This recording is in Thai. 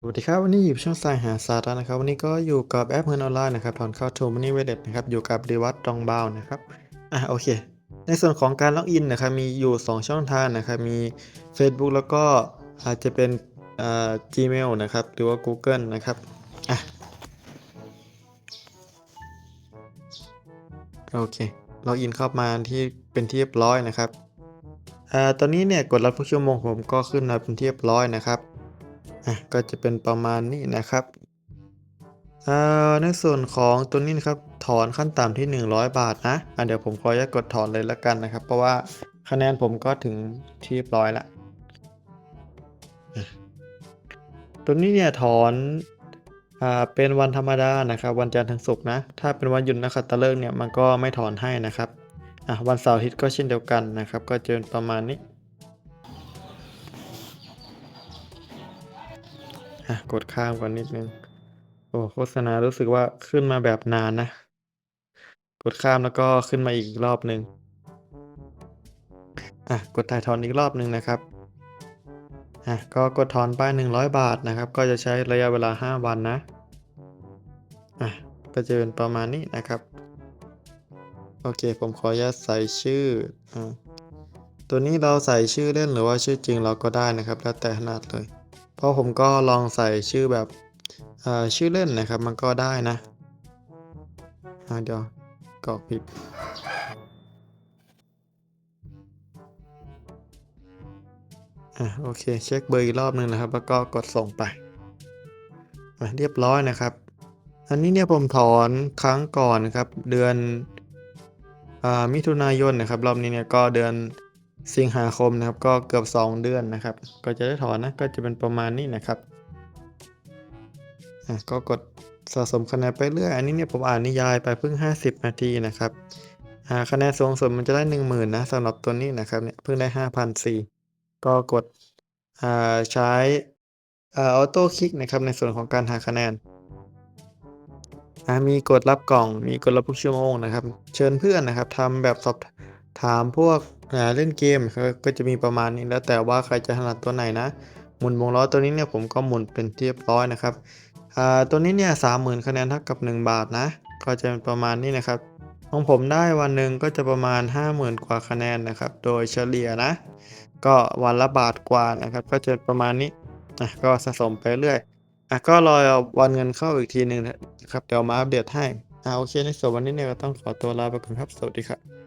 สวัสดีครับวันนี้อยู่ช่องสายหาสาระนะครับ วันนี้ก็อยู่กับแอปเงินออนไลน์นะครับถอนเข้า t ูมันนี่เวเด็นะครับอยู่กับดีวัตตองบาวนะครับอะโอเค ในส่วนของการล็อกอินนะครับมีอยู่ 2 ช่องทางนะครับมี Facebook แล้วก็อาจจะเป็นอ่า Gmail นะครับหรือว่า Google นะครับอะโอเคล็อกอินเข้ามาที่เป็นที่เรียบร้อยนะครับอ่าตอนนี้เนี่ยกดรับทุกชั่วโมงผมก็ขึ้นมาเป็นที่เรียบร้อยนะครับ อะก็จะเป็นประมาณนี้นะครับในส่วนของตัวนี้นะครับถอนขั้นต่ำที่ 100 บาทนะอะเดี๋ยวผมขออนุญาตกดถอนเลยละกันนะครับ เพราะว่าคะแนนผมก็ถึงที่ร้อยละตัวนี้เนี่ยถอนอ่าเป็นวันธรรมดานะครับ วันจันทร์ถึงศุกร์นะถ้าเป็นวันหยุดนักขับตฤกษ์เนี่ยมันก็ไม่ถอนให้นะครับอะวันเสาร์อาทิตย์ก็เช่นเดียวกันนะครับ ก็จะเป็นประมาณนี้ อะกดข้ามก่อนนิดนึง โอ้โฆษณารู้สึกว่าขึ้นมาแบบนานนะ กดข้ามแล้วก็ขึ้นมาอีกรอบหนึ่งอะกดถ่ายถอนอีกรอบหนึ่งนะครับ อะก็กดถอนไป 100 บาทนะครับ ก็จะใช้ระยะเวลา 5 วันนะ อะก็จะเป็นประมาณนี้นะครับโอเค ผมขออนุญาตใส่ชื่ออ่าตัวนี้เราใส่ชื่อเล่นหรือว่าชื่อจริงเราก็ได้นะครับ แล้วแต่ถนัดเลย เพราะผมก็ลองใส่ชื่อแบบชื่อเล่นนะครับ มันก็ได้นะเดี๋ยวกรอกผิดอะโอเค เช็คเบอร์อีกรอบหนึ่งนะครับ แล้วก็กดส่งไปเรียบร้อยนะครับ อันนี้เนี่ยผมถอนครั้งก่อนนะครับ เดือนอมิถุนายนนะครับ รอบนี้เนี่ยก็เดือน สิงหาคมนะครับก็เกือบ 2 เดือนนะครับ ก็จะได้ถอนนะก็จะเป็นประมาณนี้นะครับอะก็กดสะสมคะแนนไปเรื่อยอันนี้เนี่ยผมอ่านนิยายไปเพิ่ง 50 นาทีนะครับอ่าคะแนนสูงสุดมันจะได้ 10,000นะสำหรับตัวนี้นะครับเนี่ยเพิ่งได้ 5,004ก็กดอ่าใช้อ่าออโต้คลิกนะครับในส่วนของการหาคะแนนมีกดรับกล่องมีกดรับทุกชั่วโมงนะครับ เชิญเพื่อนนะครับทำแบบสอบถามพวก เล่นเกมก็จะมีประมาณนี้แล้วแต่ว่าใครจะถนัดตัวไหนนะ หมุนวงล้อตัวนี้เนี่ยผมก็หมุนเป็นเรียบร้อยนะครับตัวนี้เนี่ยสามหมื่นคะแนนเท่ากับ 1 บาทนะ ก็จะเป็นประมาณนี้นะครับของผมได้วันหนึ่งก็จะประมาณ 50,000 กว่าคะแนนนะครับ โดยเฉลี่ยนะ ก็วันละบาทกว่านะครับ ก็จะประมาณนี้อะก็สะสมไปเรื่อยอะก็รอวันเงินเข้าอีกทีหนึ่งนะครับ เดี๋ยวมาอัปเดตให้อะโอเคในส่วนวันนี้เนี่ยก็ต้องขอตัวลาไปก่อนครับ สวัสดีครับ